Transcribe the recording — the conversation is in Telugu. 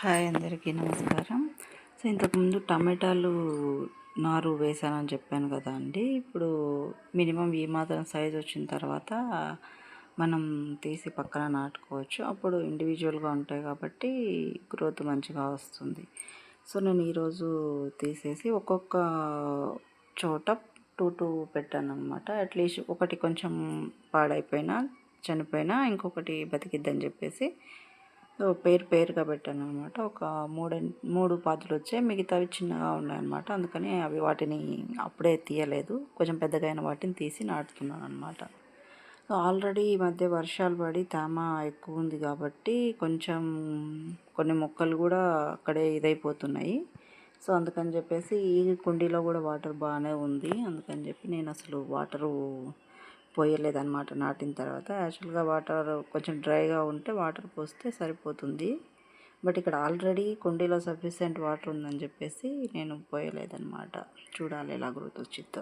హాయ్ అందరికీ నమస్కారం. సో ఇంతకుముందు టమాటాలు నారు వేసానని చెప్పాను కదా అండి. ఇప్పుడు మినిమం ఈ మాత్రం సైజ్ వచ్చిన తర్వాత మనం తీసి పక్కన నాటుకోవచ్చు. అప్పుడు ఇండివిజువల్గా ఉంటాయి కాబట్టి గ్రోత్ మంచిగా వస్తుంది. సో నేను ఈరోజు తీసేసి ఒక్కొక్క చోట టూ టూ పెట్టాను అనమాట అట్లీస్ట్ ఒకటి కొంచెం పాడైపోయినా చనిపోయినా ఇంకొకటి బతికిద్దని చెప్పేసి పేరు పేరుగా పెట్టాను అనమాట ఒక మూడు మూడు పాత్రలు వచ్చాయి. మిగతావి చిన్నగా ఉన్నాయన్నమాట. అందుకని అవి వాటిని అప్పుడే తీయలేదు. కొంచెం పెద్దగా అయిన వాటిని తీసి నాటుతున్నాను అనమాట సో ఆల్రెడీ ఈ మధ్య వర్షాలు పడి తేమ ఎక్కువ ఉంది కాబట్టి కొంచెం కొన్ని మొక్కలు కూడా అక్కడే ఇదైపోతున్నాయి. సో అందుకని చెప్పేసి ఈ కుండీలో కూడా వాటర్ బాగానే ఉంది. అందుకని చెప్పి నేను అసలు వాటరు పోయలేదన్నమాట నాటిన తర్వాత. యాక్చువల్గా వాటర్ కొంచెం డ్రైగా ఉంటే వాటర్ పోస్తే సరిపోతుంది. బట్ ఇక్కడ ఆల్రెడీ కుండీలో సఫిషియెంట్ వాటర్ ఉందని చెప్పేసి నేను పోయలేదన్నమాట. చూడాలి ఎలా గ్రోత్ వచ్చిందో